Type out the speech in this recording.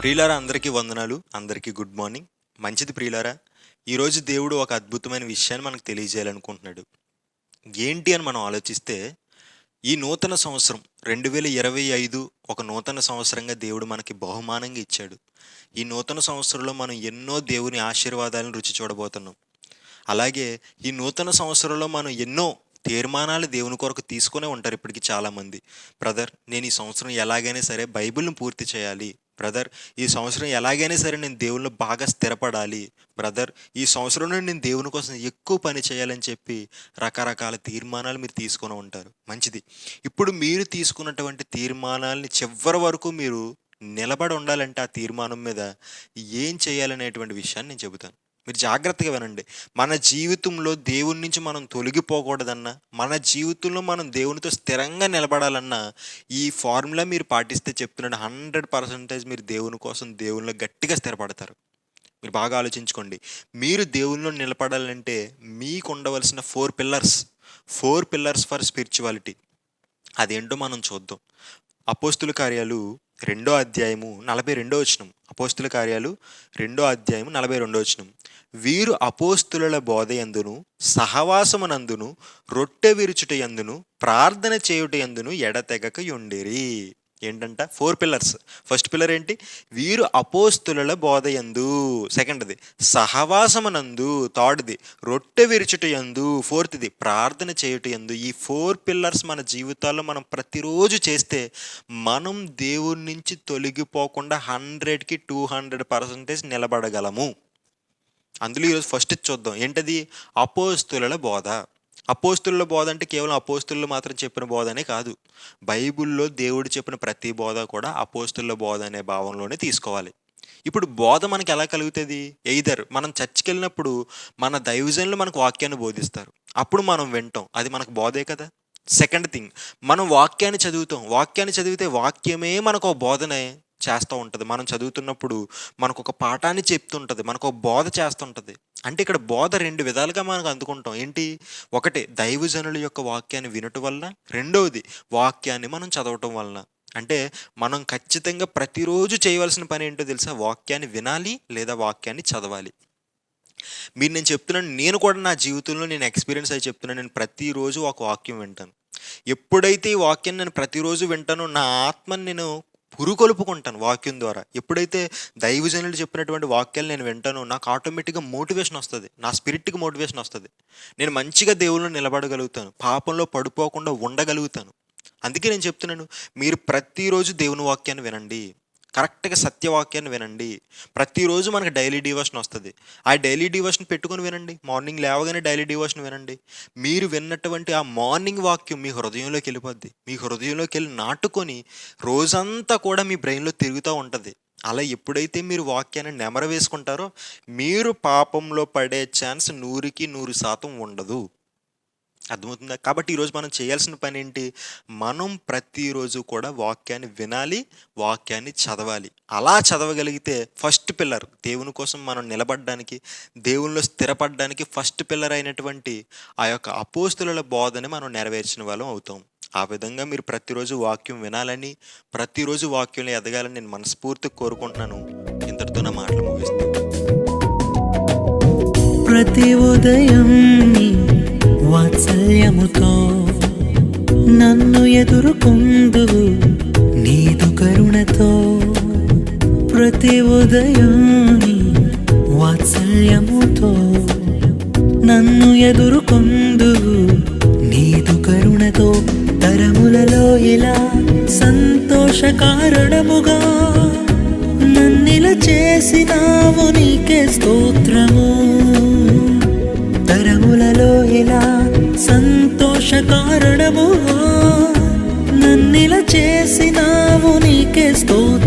ప్రియులారా అందరికీ వందనాలు అందరికీ గుడ్ మార్నింగ్. మంచిది ప్రియులారా ఈరోజు దేవుడు ఒక అద్భుతమైన విషయాన్ని మనకు తెలియజేయాలనుకుంటున్నాడు. ఏంటి అని మనం ఆలోచిస్తే ఈ నూతన సంవత్సరం రెండు వేల ఇరవై ఐదు ఒక నూతన సంవత్సరంగా దేవుడు మనకి బహుమానంగా ఇచ్చాడు. ఈ నూతన సంవత్సరంలో మనం ఎన్నో దేవుని ఆశీర్వాదాలను రుచి చూడబోతున్నాం. అలాగే ఈ నూతన సంవత్సరంలో మనం ఎన్నో తీర్మానాలు దేవుని కొరకు తీసుకునే ఉంటారు ఇప్పటికి చాలామంది. బ్రదర్ నేను ఈ సంవత్సరం ఎలాగైనా సరే బైబిల్ని పూర్తి చేయాలి. బ్రదర్ ఈ సంవత్సరం ఎలాగైనా సరే నేను దేవుళ్ళు బాగా స్థిరపడాలి. బ్రదర్ ఈ సంవత్సరంలో నేను దేవుని కోసం ఎక్కువ పని చేయాలని చెప్పి రకరకాల తీర్మానాలు మీరు తీసుకొని ఉంటారు. మంచిది. ఇప్పుడు మీరు తీసుకున్నటువంటి తీర్మానాలని చివరి వరకు మీరు నిలబడి ఉండాలంటే ఆ తీర్మానం మీద ఏం చేయాలనేటువంటి విషయాన్ని నేను చెబుతాను. మీరు జాగ్రత్తగా వినండి. మన జీవితంలో దేవుని నుంచి మనం తొలగిపోకూడదన్నా మన జీవితంలో మనం దేవునితో స్థిరంగా నిలబడాలన్నా ఈ ఫార్ములా మీరు పాటిస్తే చెప్తున్నాడు. హండ్రెడ్ పర్సెంటేజ్ మీరు దేవుని కోసం దేవునిలో గట్టిగా స్థిరపడతారు. మీరు బాగా ఆలోచించుకోండి. మీరు దేవునిలో నిలబడాలంటే మీకు ఉండవలసిన four pillars four pillars for spirituality. అదేంటో మనం చూద్దాం. అపోస్తుల కార్యాలు రెండో అధ్యాయము నలభై రెండో వచనం అపోస్తుల కార్యాలు రెండో అధ్యాయము నలభై రెండో వచనం వీరు అపోస్తుల బోధ ఎందును సహవాసమునందును రొట్టె విరుచుట ఎందును ప్రార్థన చేయుట ఎందును ఎడతెగక ఉండిరి ఏంటంట? ఫోర్ పిల్లర్స్ ఫస్ట్ పిల్లర్ ఏంటి? వీరు అపోస్తుల బోధ ఎందు సెకండ్ది సహవాసమునందు. థర్డ్ది రొట్టె విరుచుటయందు ఫోర్త్ది ప్రార్థన చేయుట ఎందు ఈ ఫోర్ పిల్లర్స్ మన జీవితాల్లో మనం ప్రతిరోజు చేస్తే మనం దేవుడి నుంచి తొలగిపోకుండా హండ్రెడ్కి టూ హండ్రెడ్ పర్సెంటేజ్ నిలబడగలము. అందులో ఈరోజు ఫస్ట్ చూద్దాం. ఏంటది? అపోస్తుల బోధ. అపోస్తుల బోధ అంటే కేవలం అపోస్తుల్లో మాత్రం చెప్పిన బోధ అనే కాదు. బైబిల్లో దేవుడు చెప్పిన ప్రతి బోధ కూడా అపోస్తుల బోధ అనే భావంలోనే తీసుకోవాలి. ఇప్పుడు బోధ మనకి ఎలా కలుగుతుంది? ఎయిదర్ మనం చర్చికి వెళ్ళినప్పుడు మన దైవజనులు మనకు వాక్యాన్ని బోధిస్తారు. అప్పుడు మనం వింటాం. అది మనకు బోధే కదా? సెకండ్ థింగ్ మనం వాక్యాన్ని చదువుతాం. వాక్యాన్ని చదివితే వాక్యమే మనకు ఒక బోధనే చేస్తూ ఉంటుంది. మనం చదువుతున్నప్పుడు మనకు ఒక పాఠాన్ని చెప్తుంటుంది. మనకు ఒక బోధ చేస్తుంటుంది. అంటే ఇక్కడ బోధ రెండు విధాలుగా మనకు అందుకుంటాం. ఏంటి? ఒకటి దైవజనుల యొక్క వాక్యాన్ని వినటం వల్ల రెండవది వాక్యాన్ని మనం చదవటం వలన. అంటే మనం ఖచ్చితంగా ప్రతిరోజు చేయవలసిన పని ఏంటో తెలుసా? వాక్యాన్ని వినాలి లేదా వాక్యాన్ని చదవాలి. మీరు నేను చెప్తున్నాను నేను కూడా నా జీవితంలో నేను ఎక్స్పీరియన్స్ అయి చెప్తున్నాను నేను ప్రతిరోజు ఒక వాక్యం వింటాను. ఎప్పుడైతే ఈ వాక్యం నేను ప్రతిరోజు వింటానో నా ఆత్మని నేను పురుకొలుపుకుంటాను వాక్యం ద్వారా. ఎప్పుడైతే దైవజనులు చెప్పినటువంటి వాక్యాలు నేను వింటానో నాకు ఆటోమేటిక్గా మోటివేషన్ వస్తుంది. నా స్పిరిట్కి మోటివేషన్ వస్తుంది. నేను మంచిగా దేవుళ్ళు నిలబడగలుగుతాను. పాపంలో పడిపోకుండా ఉండగలుగుతాను. అందుకే నేను చెప్తున్నాను మీరు ప్రతిరోజు దేవుని వాక్యాన్ని వినండి. కరెక్ట్గా సత్యవాక్యాన్ని వినండి. ప్రతిరోజు మనకి డైలీ డివోషన్ వస్తుంది. ఆ డైలీ డివోషన్ పెట్టుకొని వినండి. మార్నింగ్ లేవగానే డైలీ డివోషన్ వినండి. మీరు విన్నటువంటి ఆ మార్నింగ్ వాక్యం మీ హృదయంలోకి వెళ్ళిపోద్ది. మీ హృదయంలోకి వెళ్ళి నాటుకొని రోజంతా కూడా మీ బ్రెయిన్లో తిరుగుతూ ఉంటుంది. అలా ఎప్పుడైతే మీరు వాక్యాన్ని నెమర వేసుకుంటారో మీరు పాపంలో పడే ఛాన్స్ నూరికి నూరు శాతం ఉండదు. అర్థమవుతుందా. కాబట్టి ఈరోజు మనం చేయాల్సిన పని ఏంటి మనం ప్రతిరోజు కూడా వాక్యాన్ని వినాలి వాక్యాన్ని చదవాలి. అలా చదవగలిగితే ఫస్ట్ పిల్లర్ దేవుని కోసం మనం నిలబడడానికి దేవునిలో స్థిరపడడానికి ఫస్ట్ పిల్లర్ అయినటువంటి ఆ యొక్క అపోస్తుల బోధని మనం నెరవేర్చిన వాళ్ళం అవుతాం. ఆ విధంగా మీరు ప్రతిరోజు వాక్యం వినాలని ప్రతిరోజు వాక్యంలో ఎదగాలని నేను మనస్ఫూర్తిగా కోరుకుంటున్నాను. ఇంతటితో నా మాటలు ముగిస్తాను ప్రతి ఉదయం వాత్సల్యముతో నన్ను ఎదుర్కొందువు నీదు కరుణతో. ప్రతి ఉదయం వాత్సల్యముతో నన్ను ఎదుర్కొందువు నీదు కరుణతో. తరములలో ఇలా సంతోష కారణముగా నన్నిల చేసినావు నీకే స్తోత్రము. నీకే